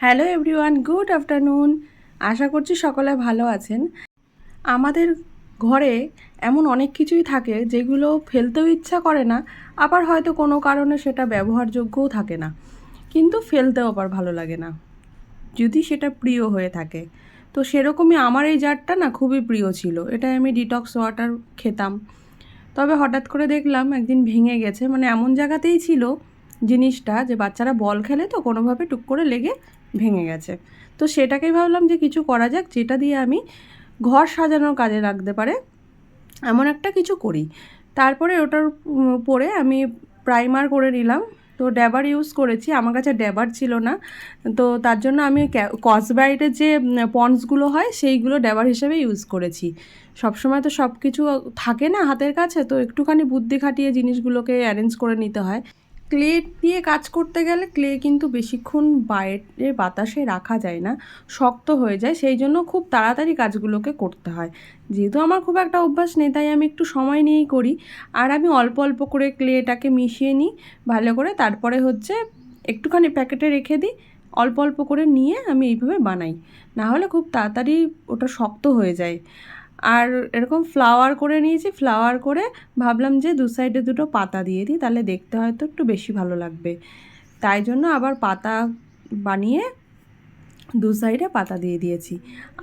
Hello everyone, good afternoon. আশা করছি সকলে ভালো আছেন। আমাদের ঘরে এমন অনেক কিছুই থাকে যেগুলো ফেলতেও ইচ্ছা করে না, আবার হয়তো কোনো কারণে সেটা ব্যবহারযোগ্যও থাকে না। কিন্তু ফেলতেও আবার ভালো লাগে না। যদি সেটা প্রিয় হয়ে থাকে। তো সেরকমই আমার এই জারটা না খুবই প্রিয় ছিল। এটা আমি ডিটক্স ওয়াটার খেতাম। তবে হঠাৎ করে দেখলাম একদিন ভেঙে গেছে। মানে এমন জায়গাতেই ছিল জিনিসটা যে বাচ্চারা বল খেলে তো কোনোভাবে টুক করে লেগে ভেঙে গেছে। তো সেটাকেই ভাবলাম যে কিছু করা যাক যেটা দিয়ে আমি ঘর সাজানোর কাজে লাগতে পারে এমন একটা কিছু করি। তারপরে ওটার উম, পরে আমি প্রাইমার করে নিলাম। তো ড্যাবার ইউজ করেছি আমার কাছে ড্যাবার ছিল না। তো তার জন্য আমি কসব্রাইটের যে পন্ডসগুলো হয় সেইগুলো ড্যাবার হিসেবে ইউজ করেছি। সবসময় তো সব কিছু থাকে না হাতের কাছে তো একটুখানি বুদ্ধি খাটিয়ে জিনিসগুলোকে অ্যারেঞ্জ করে নিতে হয়। ক্লে দিয়ে কাজ করতে গেলে ক্লে কিন্তু বেশিক্ষণ বাইরে বাতাসে রাখা যায় না, শক্ত হয়ে যায়। সেই জন্য খুব তাড়াতাড়ি কাজগুলোকে করতে হয়। যেহেতু আমার খুব একটা অভ্যাস নেই, তাই আমি একটু সময় নিয়েই করি। আর আমি অল্প অল্প করে ক্লেটাকে মিশিয়ে নিই ভালো করে। তারপরে হচ্ছে একটুখানি প্যাকেটে রেখে দিই, অল্প অল্প করে নিয়ে আমি এইভাবে বানাই। না হলে খুব তাড়াতাড়ি ওটা শক্ত হয়ে যায়। আর এরকম ফ্লাওয়ার করে নিয়েছি ফ্লাওয়ার করে ভাবলাম যে দু সাইডে দুটো পাতা দিয়ে দিই, তাহলে দেখতে হয়তো একটু বেশি ভালো লাগবে। তাই জন্য আবার পাতা বানিয়ে দু সাইডে পাতা দিয়ে দিয়েছি।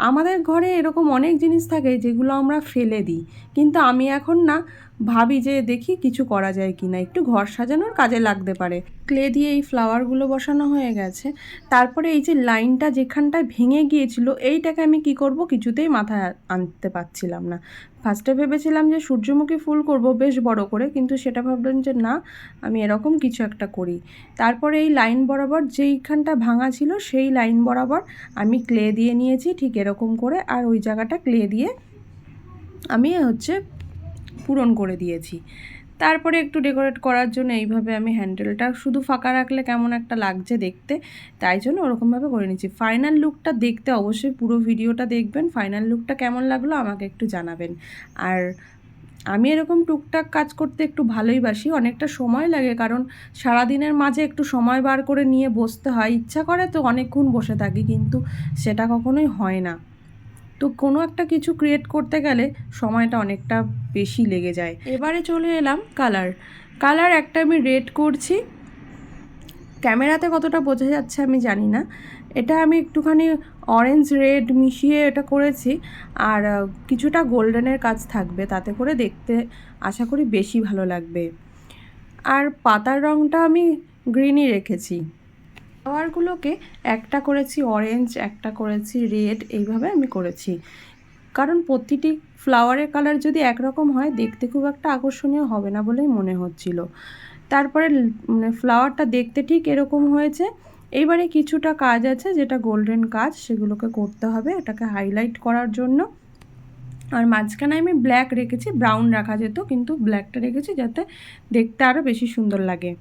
আমাদের ঘরে এরকম অনেক জিনিস থাকে যেগুলো আমরা ফেলে দিই, কিন্তু আমি এখন না ভাবি যে দেখি কিছু করা যায় কি না, একটু ঘর সাজানোর কাজে লাগতে পারে। ক্লে দিয়ে এই ফ্লাওয়ারগুলো বসানো হয়ে গেছে। তারপরে এই যে লাইনটা যেখানটায় ভেঙে গিয়েছিল, এইটাকে আমি কি করব কিছুতেই মাথায় আনতে পারছিলাম না। ফার্স্টে ভেবেছিলাম যে সূর্যমুখী ফুল করব বেশ বড় করে, কিন্তু সেটা ভাবলাম যে না, আমি এরকম কিছু একটা করি। তারপরে এই লাইন বরাবর যেইখানটা ভাঙা ছিল, সেই লাইন বরাবর আমি ক্লে দিয়ে নিয়েছি ঠিক এরকম করে, আর ওই জায়গাটা ক্লে দিয়ে আমি হচ্ছে পূরণ করে দিয়েছি। তারপরে একটু ডেকোরেট করার জন্য এইভাবে আমি হ্যান্ডেলটা শুধু ফাঁকা রাখলে কেমন একটা লাগছে দেখতে, তাই জন্য ওরকমভাবে করে নিচ্ছি ফাইনাল লুকটা দেখতে অবশ্যই পুরো ভিডিওটা দেখবেন ফাইনাল লুকটা কেমন লাগল আমাকে একটু জানাবেন। আর আমি এরকম টুকটাক কাজ করতে একটু ভালোই বাসি, অনেকটা সময় লাগে কারণ সারাদিনের মাঝে একটু সময় বার করে নিয়ে বসতে হয়। ইচ্ছা করে তো অনেকক্ষণ বসে থাকি, কিন্তু সেটা কখনোই হয় না। তো কোনো একটা কিছু ক্রিয়েট করতে গেলে সময়টা অনেকটা বেশি লেগে যায়। এবারে চলে এলাম কালার কালার একটা আমি রেড করছি। ক্যামেরাতে কতটা বোঝা যাচ্ছে আমি জানি না। এটা আমি একটুখানি অরেঞ্জ রেড মিশিয়ে এটা করেছি। আর কিছুটা গোল্ডেনের কাজ থাকবে তাতে করে দেখতে আশা করি বেশি ভালো লাগবে। আর পাতার রঙটা আমি গ্রিনই রেখেছি। ফ্লাওয়ারগুলোকে একটা করেছি অরেঞ্জ একটা করেছি রেড এইভাবে আমি করেছি। কারণ প্রতিটি ফ্লাওয়ারের কালার যদি একরকম হয়, দেখতে খুব একটা আকর্ষণীয় হবে না বলেই মনে হচ্ছিল। তারপরে মানে ফ্লাওয়ারটা দেখতে ঠিক এরকম হয়েছে। এইবারে কিছুটা কাজ আছে, যেটা গোল্ডেন কাজ, সেগুলোকে করতে হবে। এটাকে হাইলাইট করার জন্য। আর মাঝখানে আমি ব্ল্যাক রেখেছি ব্রাউন রাখা যেত, কিন্তু ব্ল্যাকটা রেখেছি যাতে দেখতে আরও বেশি সুন্দর লাগে।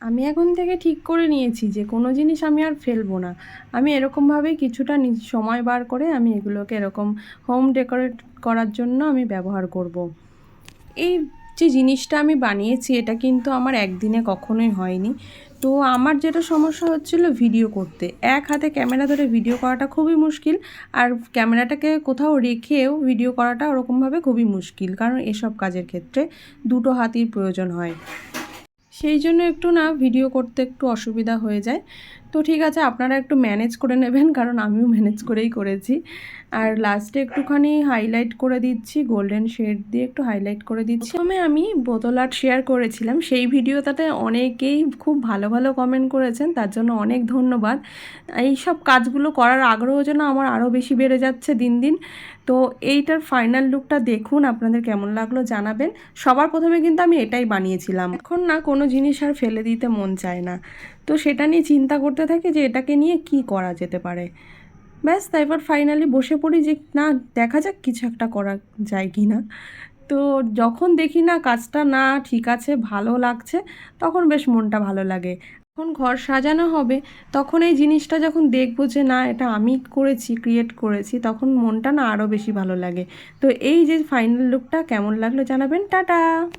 আমি এখন থেকে ঠিক করে নিয়েছি যে কোনো জিনিস আমি আর ফেলব না। আমি এরকমভাবেই কিছুটা সময় বার করে আমি এগুলোকে এরকম হোম ডেকোরেট করার জন্য আমি ব্যবহার করব। এই যে জিনিসটা আমি বানিয়েছি, এটা কিন্তু আমার একদিনে কখনোই হয়নি। তো আমার যেটা সমস্যা হচ্ছিল ভিডিও করতে। এক হাতে ক্যামেরা ধরে ভিডিও করাটা খুবই মুশকিল, আর ক্যামেরাটাকে কোথাও রেখেও ভিডিও করাটা ওরকমভাবে খুবই মুশকিল, কারণ এসব কাজের ক্ষেত্রে দুটো হাতির প্রয়োজন হয়। সেই জন্য একটু না ভিডিও করতে একটু অসুবিধা হয়ে যায়। তো ঠিক আছে, আপনারা একটু ম্যানেজ করে নেবেন, কারণ আমিও ম্যানেজ করেই করেছি। আর লাস্টে একটুখানি হাইলাইট করে দিচ্ছি গোল্ডেন শেড দিয়ে একটু হাইলাইট করে দিচ্ছি। প্রথমে আমি বোতল আর্ট শেয়ার করেছিলাম, সেই ভিডিওটাতে অনেকেই খুব ভালো ভালো কমেন্ট করেছেন, তার জন্য অনেক ধন্যবাদ। এই সব কাজগুলো করার আগ্রহ যেন আমার আরও বেশি বেড়ে যাচ্ছে দিন দিন। তো এইটার ফাইনাল লুকটা দেখুন, আপনাদের কেমন লাগল জানাবেন। সবার প্রথমে কিন্তু আমি এটাই বানিয়েছিলাম। এখন না কোনো জিনিস আর ফেলে দিতে মন চায় না। তো সেটা নিয়ে চিন্তা করতে থাকে যে এটাকে নিয়ে কি করা যেতে পারে। ব্যাস, তারপর ফাইনালি বসে পড়ি যে না, দেখা যাক কিছু একটা করা যায় কি না। তো যখন দেখি না কাজটা না ঠিক আছে, ভালো লাগছে, তখন বেশ মনটা ভালো লাগে। যখন ঘর সাজানো হবে, তখন এই জিনিসটা যখন দেখব যে না, এটা আমি করেছি ক্রিয়েট করেছি, তখন মনটা না আরও বেশি ভালো লাগে। তো এই যে ফাইনাল লুকটা কেমন লাগল জানাবেন। টাটা!